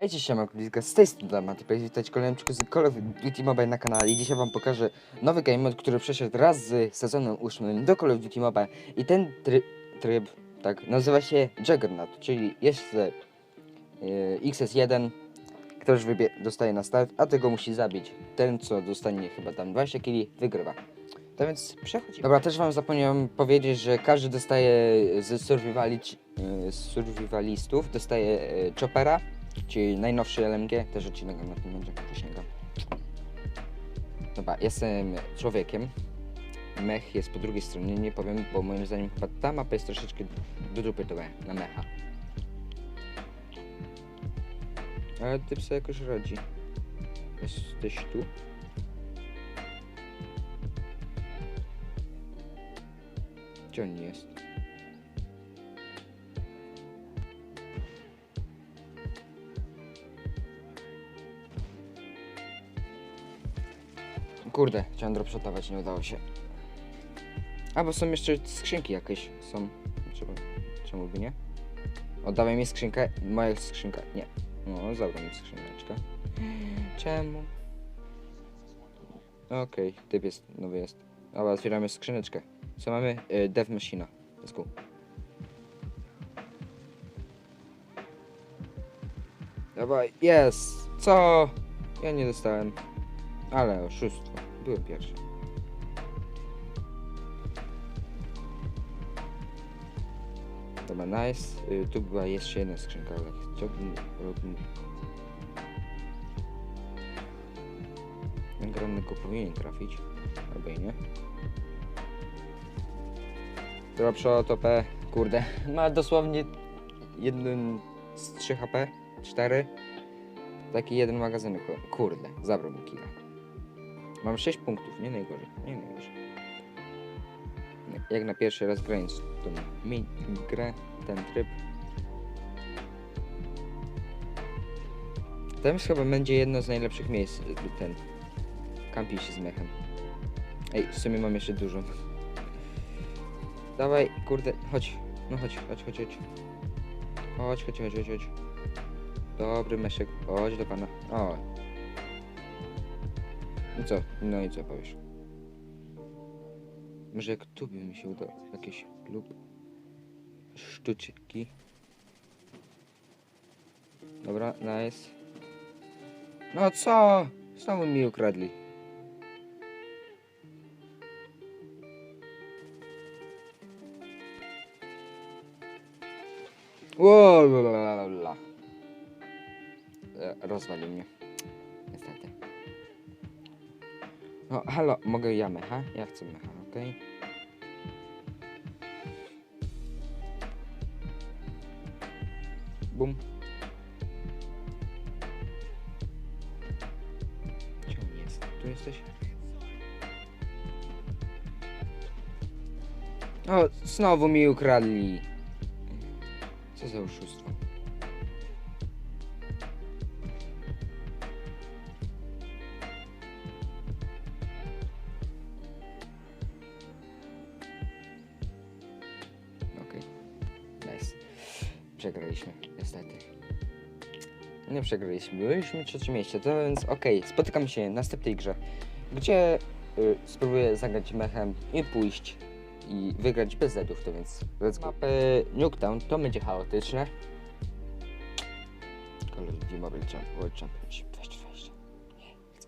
Hejcie, siema, Kuliska, z tej strony Maty, witajcie w kolejnym z Call of Duty Mobile na kanale i dzisiaj wam pokażę nowy game mode, który przeszedł raz z sezonem 8 do Call of Duty Mobile i ten tryb, tryb tak, nazywa się Juggernaut, czyli jest yy, XS1, ktoś wybie- dostaje na start, a tego musi zabić. Ten, co dostanie chyba tam 20 kili, wygrywa. To więc przechodzimy. Dobra, też wam zapomniałem powiedzieć, że każdy dostaje z survivali, z survivalistów, dostaje e, choppera, czyli najnowszy LMG, też odcinek na tym będzie, przysięgam. Dobra, jestem człowiekiem. Mech jest po drugiej stronie, nie powiem, bo moim zdaniem chyba ta mapa jest troszeczkę do dupy to na mecha. Ale typ sobie jakoś radzi. Jesteś tu? Gdzie on jest? Kurde, chciałem dropshotować, nie udało się. A, bo są jeszcze skrzynki jakieś. Są. Trzeba. Czemu by nie? Oddawaj mi skrzynkę. Moja skrzynka. Nie. No, zabrał mi skrzyneczkę. Czemu? Okej, typ jest, nowy jest. Dobra, otwieramy skrzyneczkę. Co mamy? Y, Dev Machina. Let's go. Dawaj, jest! Co? Ja nie dostałem. Ale oszustwo. Byłem pierwszy. Dobra, nice. Y, tu była jeszcze jedna skrzynka, ale chciałbym... chciałbym- Ten granny powinien trafić. Albo i nie. Dropshot OP. Kurde. Ma dosłownie jeden z 3 HP. 4. Taki jeden magazynek. Kurde. Zabrał mi killa. Mam 6 punktów. Nie najgorzej. Nie najgorzej. Jak na pierwszy raz grając tą mi grę, ten tryb. Tam chyba będzie jedno z najlepszych miejsc. Ten. Kampi się z mechem. Ej, w sumie mam jeszcze dużo. Dawaj, kurde, chodź. No chodź, chodź, chodź, chodź. Chodź, chodź, chodź, chodź, chodź. Dobry meszek, chodź do pana. O. I co? No i co powiesz? Może jak tu by mi się udało jakieś lub sztuczki. Dobra, nice. No co? Znowu mi ukradli. Ło, la. E, Rozwalił mnie. Niestety. No, halo, mogę ja mecha? Ja chcę mecha, okej? Bum. Gdzie on jest? Tu jesteś? O, znowu mi ukradli. Co za oszustwo. Okej. Nice. Przegraliśmy, niestety. Nie przegraliśmy, byliśmy w trzecim miejscu, to więc okej, spotykamy się w następnej grze, gdzie y, spróbuję zagrać mechem i pójść i wygrać bez zedów, to więc let's go. Mapy Nuketown to będzie chaotyczne. Call of Duty World Championship 2020. Nie, let's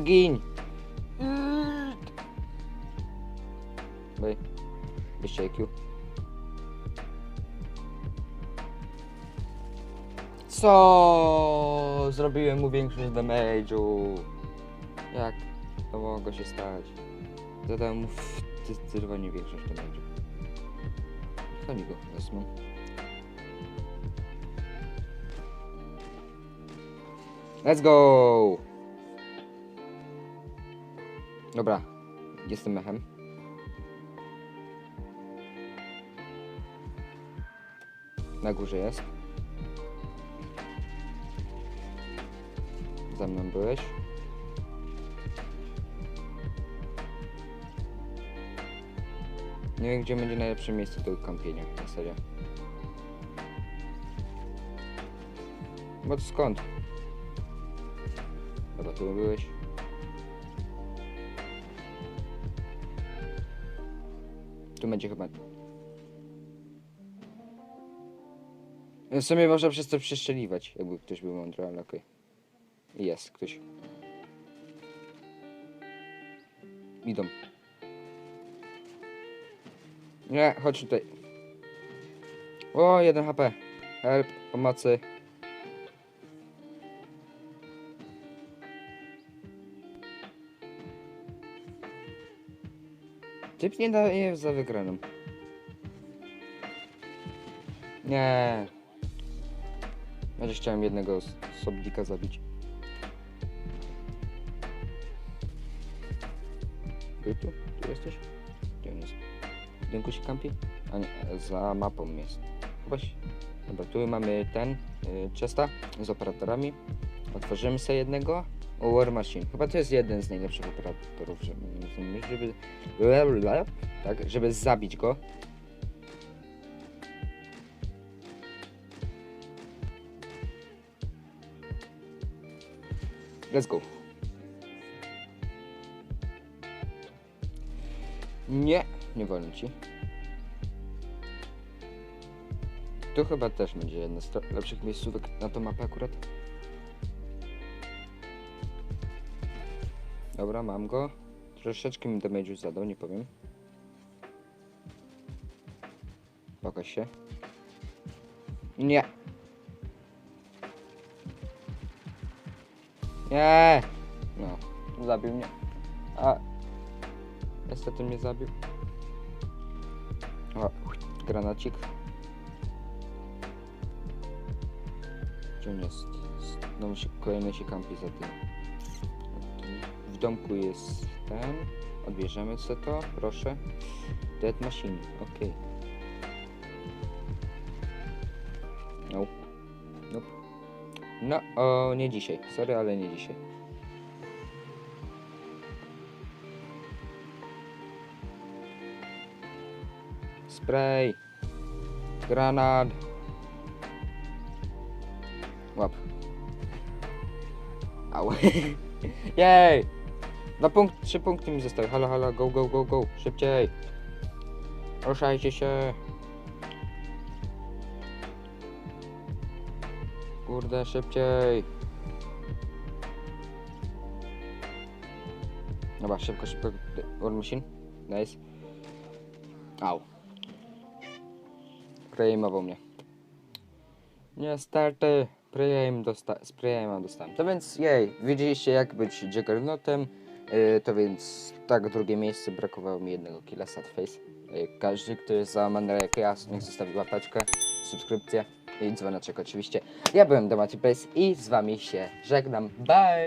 go. Gin! Bej. Byście IQ. Co? Zrobiłem mu większość damage'u. Jak to mogło się stać? Zadałem mu zdecydowanie większość damage'u. Chodzi go, wezmę. Let's go! Dobra, jestem mechem. Na górze jest. Za mną byłeś. Nie wiem, gdzie będzie najlepsze miejsce do kąpienia, na serio. Bo skąd? Dobra, tu byłeś. Tu będzie chyba... W sumie można przez to jakby ktoś był mądry, ale okej. Jest ktoś. Idą. Nie, chodź tutaj. O, jeden HP. Help, pomocy. Typ nie daje za wygraną. Nie. Ja chciałem jednego s- soblika zabić. Był tu? Tu jesteś? Gdzie on jest? W budynku się kampi? A nie, za mapą jest. Chyba się... Dobra, tu mamy ten, y, chesta z operatorami. Otworzymy sobie jednego. O, War Machine. Chyba to jest jeden z najlepszych operatorów, żeby, żeby, tak, żeby zabić go. Let's go. Nie, nie wolno ci. Tu chyba też będzie jedna z lepszych miejscówek na tą mapę akurat. Dobra, mam go. Troszeczkę mi damage'u zadał, nie powiem. Pokaż się. Nie. Nie. No, zabił mnie. A. Niestety mnie zabił. O, granacik. Gdzie on jest? Znowu się kolejny się kampi za tym. W domku jest ten. Odbierzemy sobie to, proszę. Dead Machine, okej. No. No, o, nie dzisiaj. Sorry, ale nie dzisiaj. Spray. Granat. Łap. Au. Jej! Na punkt, trzy punkty mi zostały. Halo, halo, go, go, go, go. Szybciej. Ruszajcie się. Kurde, szybciej. Dobra, szybko, szybko. War machine. Nice. Au. Preaimował mnie. Niestety. Preaim dosta z preaima dostałem. To więc, jej, widzieliście jak być Juggernautem. Yy, to więc, tak, drugie miejsce. Brakowało mi jednego killa Sadface. Yy, każdy, kto jest załamany jak ja, niech zostawi łapeczkę, subskrypcję i dzwoneczek oczywiście. Ja byłem Damaty Pace i z wami się żegnam. Bye!